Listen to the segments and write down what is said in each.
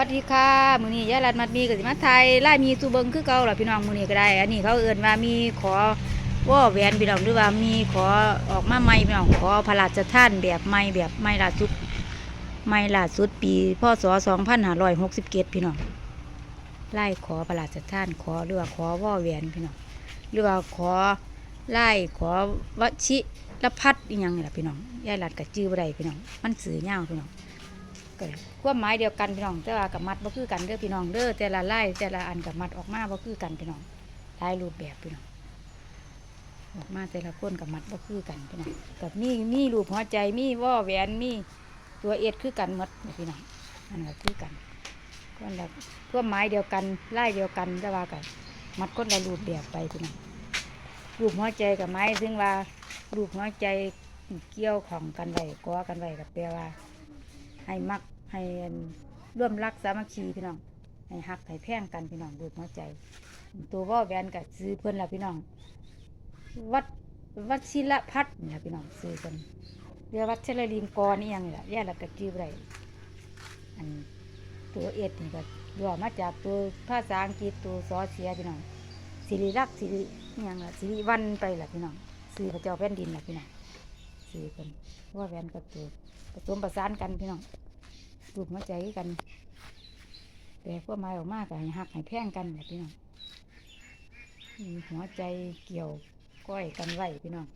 วัสดีค่ะมือนี้ยายรัดมัดมีกับสิมาไทยไล่มีสูเบิงคือเก่าล่ะพี่น้องมือนี้ก็ได้ อันนี้เขาเอิ้นว่ามีขอว่อแหวนพี่น้องหรือว่ามีขอออกมาใหม่พี่น้องขอพระราชทานแบบใหม่แบบใหม่ล่าสุดใหม่ล่าสุดปีพศ2567พี่น้องไล่ขอพระราชทานขอหรือว่าขอว่อแหวนพี่น้องหรือว่าขอไล่ขอวชิรพัฒน์อีหยังนี่ล่ะพี่น้องยายรัดก็จื้อบ่ได้พี่น้องมันสื่อยาพี่น้อง ก็ความหมายเดียวกันพี่น้องแต่ว่ากับมัดบ่คือกันเด้อพี่น้องเด้อแต่ละไล่แต่ละอันกับมัดออกมาบ่คือกันพี่น้องหลายรูปแบบพี่น้องออกมาแต่ละคนกับมัดบ่คือกันพี่น้องกับมีมีรูปหัวใจมีว่อแหวนมีตัวเอ็ดคือกันหมดพี่น้องอันก็คือกันคนละความหมายเดียวกันไล่เดียวกันแต่ว่ากันมัดคนละรูปแบบไปพี่น้องรูปหัวใจกับไม้ซึ่งว่ารูปหัวใจเกี่ยวของกันไว้ก้อกันไว้กับแปลว่า ให้มักให้ร่วมรักสามัคคีพี่น้องให้ฮักให้แพ่งกันพี่น้องดูดหัวใจ ตัวว่าแวนกับซื้อเพิ่อนละพี่น้อง วัดวัดศิลพัฒน์นี่ละพี่น้องซื้อเพิ่นเรียกวัดเชลลินกรนี่ยังนี่ล่ะแย่ละกะจื้อไรอันตัวเอ็ดนี่ก็ย่อมาจากตัวภาษาอังกฤษตัวซอเสียพี่น้องสิริรักษ์สิริยังละสิริวันไปล่ะพี่น้องซื้อพระเจ้าแผ่นดินล่ะพี่น้องือเพิ่นว่าแหวนกับตัวผสมประสานกันพี่น้องรูปหัวใจกันแต่พวกไม้ออกมาก็ให้หักให้แพงกันแบบพี่น้องมีหัวใจเกี่ยวก้อยกันไว้พี่น้อง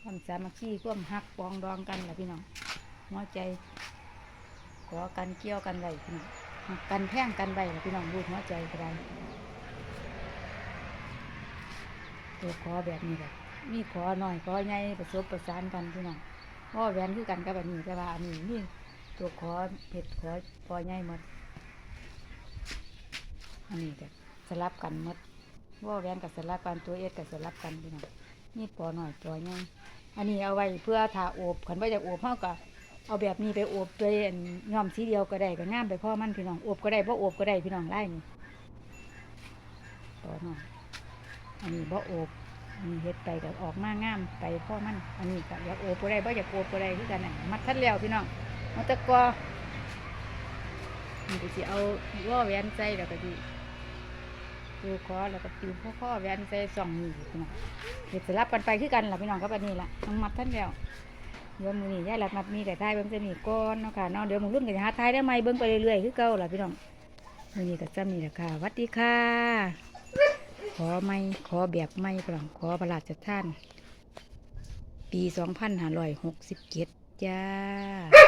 ความสามัคคีความหักปองดองกันแหละพี่น้องหัวใจขอกันเกี่ยวกันไว้พี่น้องหักกันแพงกันไว้ล่ะพี่น้องรูปหัวใจก็ได้ตัวขอแบบนี้แบบ มีขอหน่อยขอใหญ่ผสมประสานกันพี่น้องพ่อแหวนคือกันกับอันนี้แต่ว่าอันนี้นี่ตัวขอเห็ดขอปอใหญ่หมดอันนี้ก็สลับกันหมดพ่อแหวนกับสลับกันตัวเอ็ดกับสลับกันพี่น้องนี่ปอหน่อยปอใหญ่อันนี้เอาไว้เพื่อทาโอบขันว่าจะโอบเท่ากับเอาแบบนี้ไปโอบตัวอันย้อมสีเดียวก็ได้ก็ง่ามไปพ่อมันพี่น้องโอบก็ได้เพราะโอบก็ได้พี่น้องไล่นี่ปอหน่อยอันนี้บ่โอบ อันนี้เฮ็ดไปก็ออกมางามไปพ่อมันอันนี้ก็อยากโอบก็ได้บ่อยากโอบก็ได้คือกันน่ะมัดทัดแล้วพี่น้องมัดตะกอนี่ก็สิเอาล้อแหวนใส่แล้วก็สิดูคอแล้วก็ปิวข้อข้อแหวนใส่สองนิ้วพี่น้องเฮ็ดสลับกันไปคือกันล่ะพี่น้องกับอันนี้ล่ะต้องมัดทัดแล้วเดี๋ยวมือนี้ยายหลัดมัดมีแต่ทายเบิ่งจะมีก้อนเนาะค่ะเนาะเดี๋ยวมึงรุ่นก็จะหาทายได้ใหมเบิ่งไปเรื่อยๆคือเก่าล่ะพี่น้องมือนี้ก็จะมีราคาสวัสดีค่ะ ขอไม่ขอแบบไม่พลังขอประหลาดจะท่าน ปีสองพันห้าร้อยหกสิบเจ็ดจ้า